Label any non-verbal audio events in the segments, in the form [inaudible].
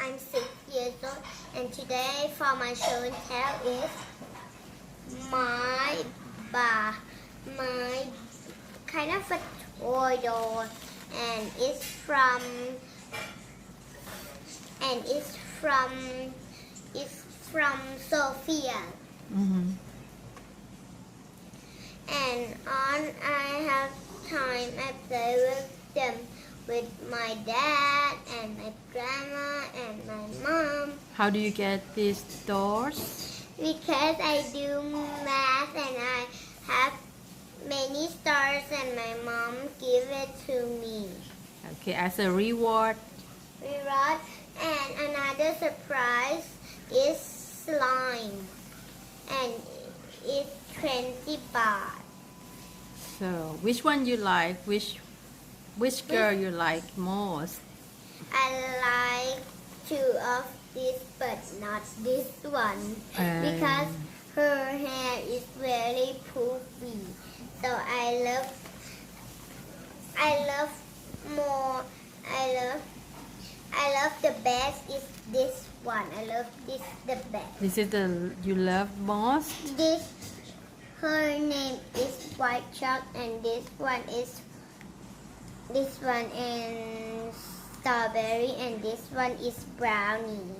I'm six years old, and today for my show and tell is my bar, my kind of a toy doll, and it's from and it's from it's from Sophia. Mm-hmm. And on I have time I play with them with my dad and my grandma and my mom How do you get these doors? because I do math and I have many stars and my mom give it to me. Okay, as a reward. Reward and another surprise is slime and it's 20 baht. So, which one you like? Which which girl you like most? I like two of this but not this one Um. because her hair is very poofy. So I love I love more I love I love the best is this one. I love this the best. This is the you love most. This her name is White Chalk and this one is this one is strawberry and this one is brownie.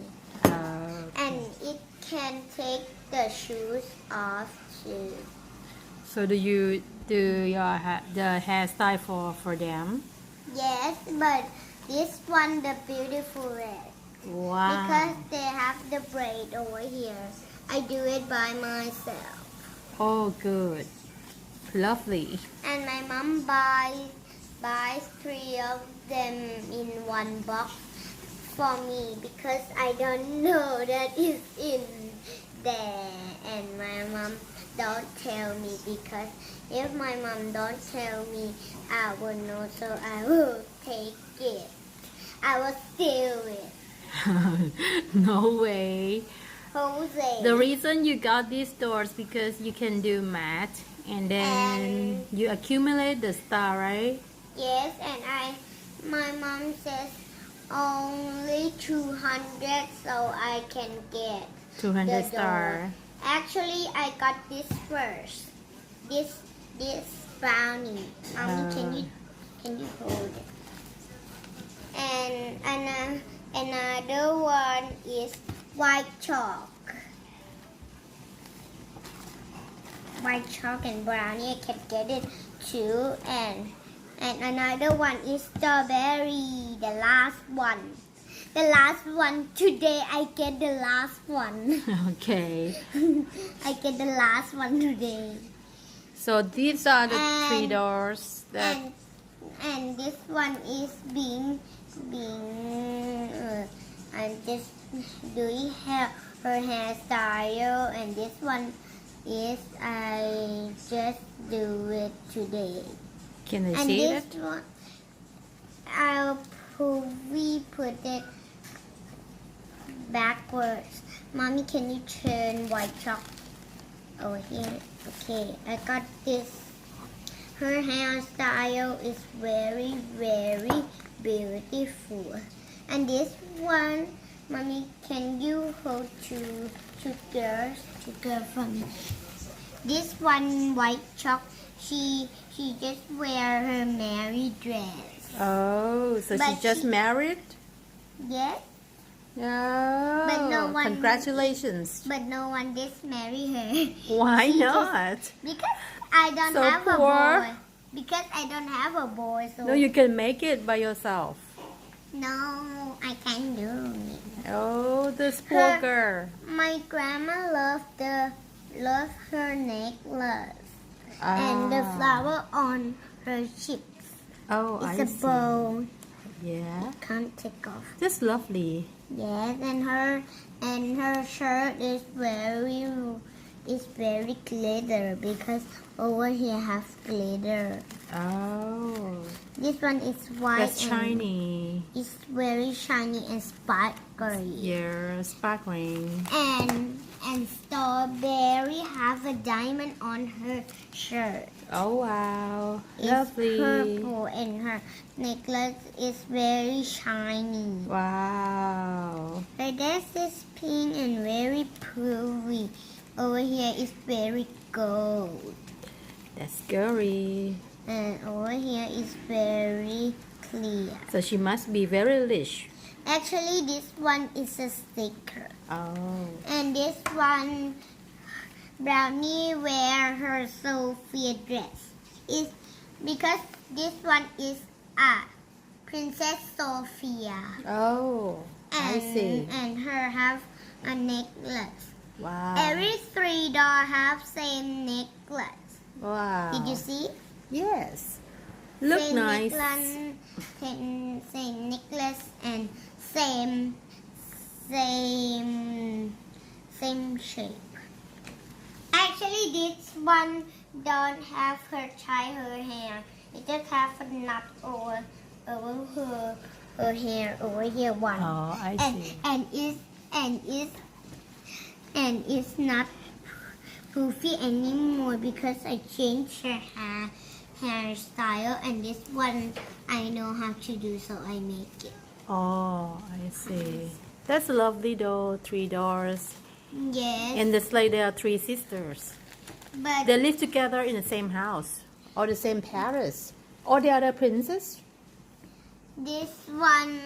Uh, And it can take the shoes off too. so do you do your ha- the hairstyle for for them? Yes, but this one the beautiful red. Wow. Because they have the braid over here. I do it by myself. oh, good. Lovely. And my mom buys buys three of them in one box for me because I don't [laughs] know that it's in there and my mom don't tell me because if my mom don't tell me I will know so I will take it. I will steal it. [laughs] no way. Jose. The reason you got these doors because you can do math and then And- you accumulate the star, right? Yes, and I, my mom says only 200 so I can get 200 the star. Actually, I got this first. This, this brownie. Mommy, can Uh. you, can you hold it? And ano- another one is white chalk. White chalk and brownie, I can get it too. And and another one is strawberry, the last one. The last one today, I get the last one. [laughs] Okay. [laughs] I get the last one today. So these are the three doors that And and this one is being being. Uh, I'm just doing hair her hairstyle, and this one is I just do it today. Can I and see this it? one, I'll put, we put it backwards. Mommy, can you turn white chalk over here? Okay, I got this. Her hairstyle is very, very beautiful. And this one, Mommy, can you hold two, two girls, two girls for me? This one white chalk, she she just wear her married dress. Oh, so she But just she- married? Yes, Oh, But no one- congratulations. but no one just marry her. [laughs] Why She just- not? Because I don't So have a poor. boy. Because I don't have a boy, so No, you can make it by yourself. no, I can't do it. Oh, this poor Her- girl. My grandma loved the love her necklace and the Ah. flower on her cheeks. Oh, It's I a see. bow. Yeah, Can't take off. that's lovely. Yes, and her and her shirt is very is very glitter because over here have glitter. Oh, This one is white. that's shiny. It's very shiny and sparkly. Yeah, sparkling. And and Strawberry have a diamond on her shirt. Oh wow, It's lovely. purple and her necklace is very shiny. Wow. Her dress is pink and very pretty. Over here is very gold. That's scary. And over here is very clear. So she must be very rich. Actually, this one is a sticker. Oh. And this one, Brownie wear her Sophia dress. Is because this one is a Princess Sophia. Oh. I And, see. and her have a necklace. Wow. Every three doll have same necklace. Wow. Did you see? Yes. Look same nice. Necklace, same, same necklace and same same same shape. Actually, this one don't have her tie her hair. It just have a knot over over her her hair over here one. Oh, I and see. and is and is and it's not poofy anymore because I changed her hair hairstyle and this one I know how to do so I make it. Oh, I see. That's lovely though. Three doors. Yes, And the sleigh, there are three sisters. but They live together in the same house or the same palace. Or the other princess. this one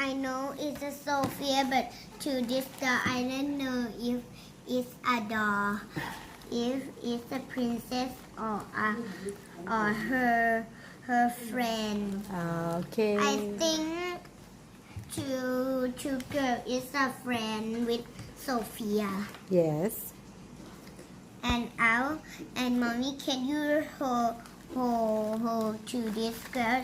I know is a Sophia, but to this doll I don't know if it's a doll, if it's a princess or a or her her friend. Ah, okay. I think to to girl is a friend with Sophia. Yes. And Al and mommy, can you hold hold hold to this girl?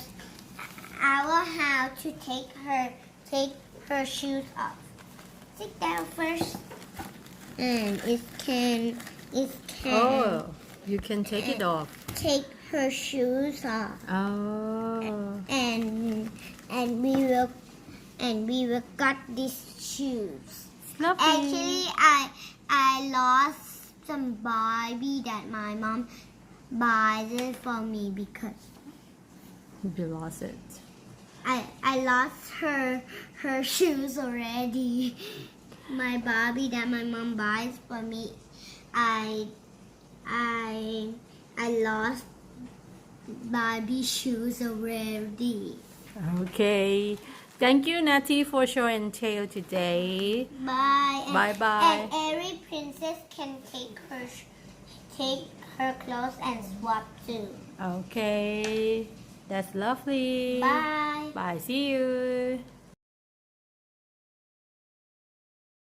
I will have to take her take her shoes off. Sit down first. And it can it can Oh, you can take it off. take her shoes off. Oh. and and we will and we will cut these shoes. Lovely. Actually, I I lost some Barbie that my mom buys it for me because you lost it. I I lost her her [laughs] shoes already. My Barbie that my mom buys for me, I I I lost Barbie shoes already. Okay. Thank you, Natty, for show and today. Bye. And, Bye-bye. And every princess can take her take her clothes and swap too. Okay. That's lovely. Bye. Bye. See you.